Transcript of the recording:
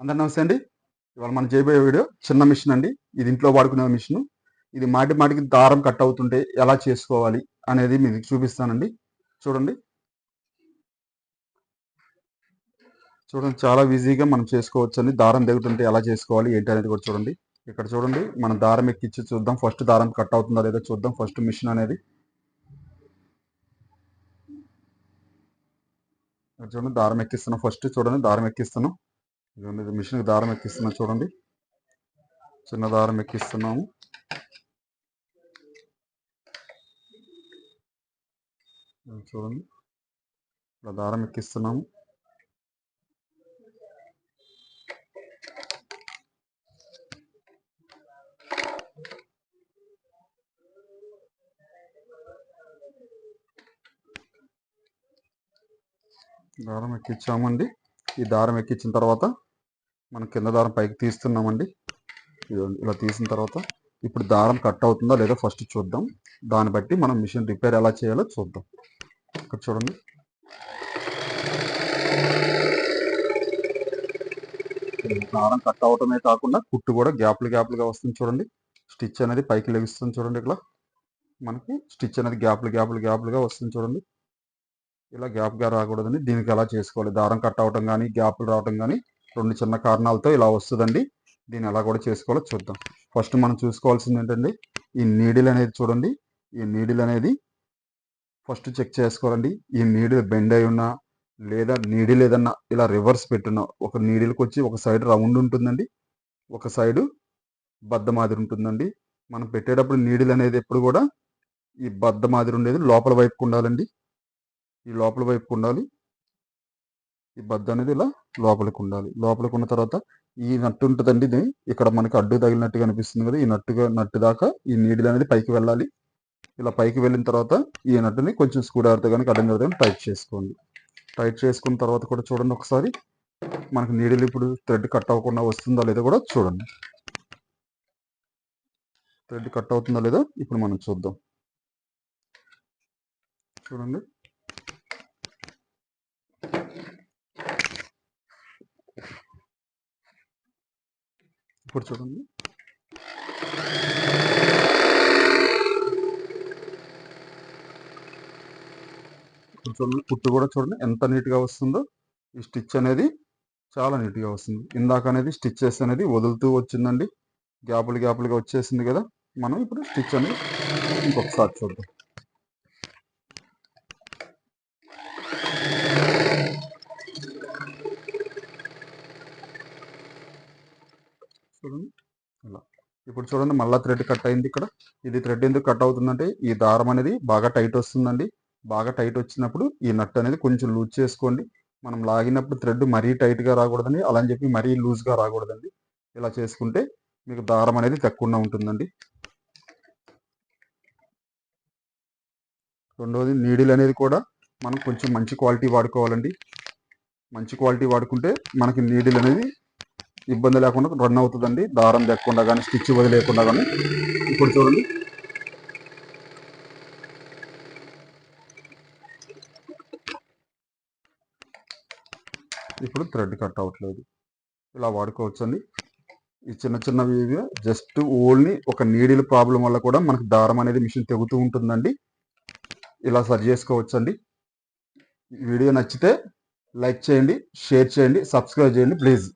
అందరు నమస్తే అండి. ఇవాళ మనం చేయబోయే వీడియో చిన్న మిషన్ అండి. ఇది ఇంట్లో వాడుకునే మిషన్. ఇది మాటి మాటికి దారం కట్ అవుతుంటే ఎలా చేసుకోవాలి అనేది మీకు చూపిస్తానండి. చూడండి. చూడండి చాలా ఈజీగా మనం చేసుకోవచ్చు అండి దారం దిగుతుంటే ఎలా చేసుకోవాలి ఏంటి అనేది కూడా చూడండి. ఇక్కడ చూడండి మనం దారం ఎక్కిచ్చి చూద్దాం. ఫస్ట్ దారం కట్ అవుతుందా లేదా చూద్దాం. ఫస్ట్ మిషన్ అనేది. చూడండి దారం ఎక్కిస్తున్నాం. ఫస్ట్ చూడండి దారం ఎక్కిస్తున్నాం. ఇది మిషన్కి దారం ఎక్కిస్తున్నాం చూడండి. చిన్న దారం ఎక్కిస్తున్నాము. చూడండి. ఇలా దారం ఎక్కిస్తున్నాము. దారం ఎక్కించామండి. ఈ దారం ఎక్కించిన తర్వాత మనం కింద దారం పైకి తీస్తున్నామండి. ఇలా తీసిన తర్వాత ఇప్పుడు దారం కట్ అవుతుందా లేదా ఫస్ట్ చూద్దాం. దాన్ని బట్టి మనం మిషన్ రిపేర్ ఎలా చేయాలో చూద్దాం. ఇక్కడ చూడండి. దారం కట్ అవటమే కాకుండా కుట్టు కూడా గ్యాప్లు గ్యాప్లుగా వస్తుంది చూడండి. స్టిచ్ అనేది పైకి లెగిస్తుంది చూడండి ఇక్కడ మనకి స్టిచ్ అనేది గ్యాప్లు గ్యాప్లు గ్యాప్లుగా వస్తుంది చూడండి. ఇలా గ్యాప్గా రాకూడదని దీనికి ఎలా చేసుకోవాలి? దారం కట్ అవటం కానీ గ్యాప్లు రావటం కానీ రెండు చిన్న కారణాలతో ఇలా వస్తుందండి. దీన్ని ఎలా కూడా చేసుకోవాలో చూద్దాం. ఫస్ట్ మనం చూసుకోవాల్సింది ఏంటండి? ఈ నీడిల్ అనేది చూడండి. ఈ నీడిల్ అనేది ఫస్ట్ చెక్ చేసుకోవాలండి. ఈ నీడిల్ బెండ్ అయి ఉన్నా లేదా నీడిల్ ఏదన్నా ఇలా రివర్స్ పెట్టున్నా ఒక నీడిల్కి వచ్చి ఒక సైడ్ రౌండ్ ఉంటుందండి. ఒక సైడు బద్ద మాదిరి ఉంటుందండి. మనం పెట్టేటప్పుడు నీడిల్ అనేది ఎప్పుడు కూడా ఈ బద్ద మాదిరి ఉండేది లోపల వైపుకు ఉండాలండి. ఈ లోపల వైపుకు ఉండాలి. ఈ బద్ద అనేది ఇలా లోపలికి ఉండాలి. లోపలికి ఉన్న తర్వాత ఈ నట్టు ఉంటుందండి ఇది. ఇక్కడ మనకి అడ్డు తగిలినట్టుగా అనిపిస్తుంది కదా ఈ నట్టుగా నట్టు దాకా ఈ నీడిల్ అనేది పైకి వెళ్ళాలి. ఇలా పైకి వెళ్ళిన తర్వాత ఈ నట్టుని కొంచెం స్కూడార్తో కానీ అడ్డం జరుగుతుంది టైట్ చేసుకోండి. టైట్ చేసుకున్న తర్వాత కూడా చూడండి ఒకసారి. మనకి నీడిల్ ఇప్పుడు థ్రెడ్ కట్ అవ్వకుండా వస్తుందా లేదో కూడా చూడండి. థ్రెడ్ కట్ అవుతుందా లేదా ఇప్పుడు మనం చూద్దాం. చూడండి. ఇప్పుడు చూడండి. చూడండి కుట్టు కూడా చూడండి. ఎంత నీట్గా వస్తుందో ఈ స్టిచ్ అనేది చాలా నీట్గా వస్తుంది. ఇందాక అనేది స్టిచ్చెస్ అనేది వదులుతూ వచ్చిందండి. గ్యాపులు గ్యాపులుగా వచ్చేసింది కదా! మనం ఇప్పుడు స్టిచ్ అనేది ఇంకొకసారి చూద్దాం. చూడండి. ఇలా ఇప్పుడు చూడండి మళ్ళీ థ్రెడ్ కట్ అయింది ఇక్కడ. ఇది థ్రెడ్ ఎందుకు కట్ అవుతుందంటే ఈ దారం అనేది బాగా టైట్ వస్తుందండి. బాగా టైట్ వచ్చినప్పుడు ఈ నట్ అనేది కొంచెం లూజ్ చేసుకోండి. మనం లాగినప్పుడు థ్రెడ్ మరీ టైట్గా రాకూడదండి. అలా అని చెప్పి మరీ లూజ్గా రాకూడదండి. ఇలా చేసుకుంటే మీకు దారం అనేది తక్కువ ఉంటుందండి. రెండవది నీడిల్ అనేది కూడా మనం కొంచెం మంచి క్వాలిటీ వాడుకోవాలండి. మంచి క్వాలిటీ వాడుకుంటే మనకి నీడిల్ అనేది ఇబ్బంది లేకుండా రన్ అవుతుందండి. దారం లేకుండా కానీ స్టిచ్ వదిలేకుండా కానీ ఇప్పుడు చూడండి. ఇప్పుడు థ్రెడ్ కట్ అవ్వట్లేదు. ఇలా వాడుకోవచ్చండి. ఈ చిన్న చిన్నవి జస్ట్ ఓన్లీ ఒక నీడిల్ ప్రాబ్లం వల్ల కూడా మనకు దారం అనేది మిషన్ తెగుతూ ఉంటుందండి. ఇలా సరి చేసుకోవచ్చండి. వీడియో నచ్చితే లైక్ చేయండి షేర్ చేయండి సబ్స్క్రైబ్ చేయండి ప్లీజ్